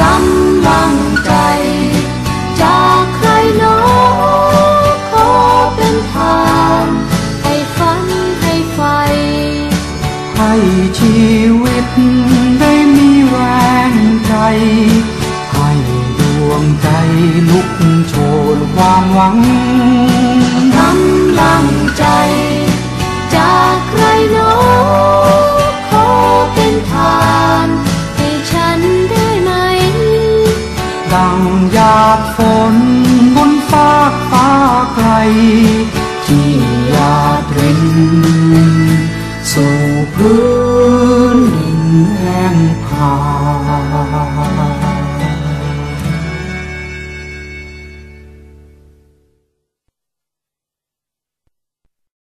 กำลังใจ จากใครหนอขอเป็นทานให้ฝันให้ไฟ ให้ชีวิตได้มีแรงใจ ให้ดวงใจลุกโชนความหวัง ดังหยาดฝนบนฟากฟ้าไกล ที่หยาดรินสู่พื้นดินแห้งผา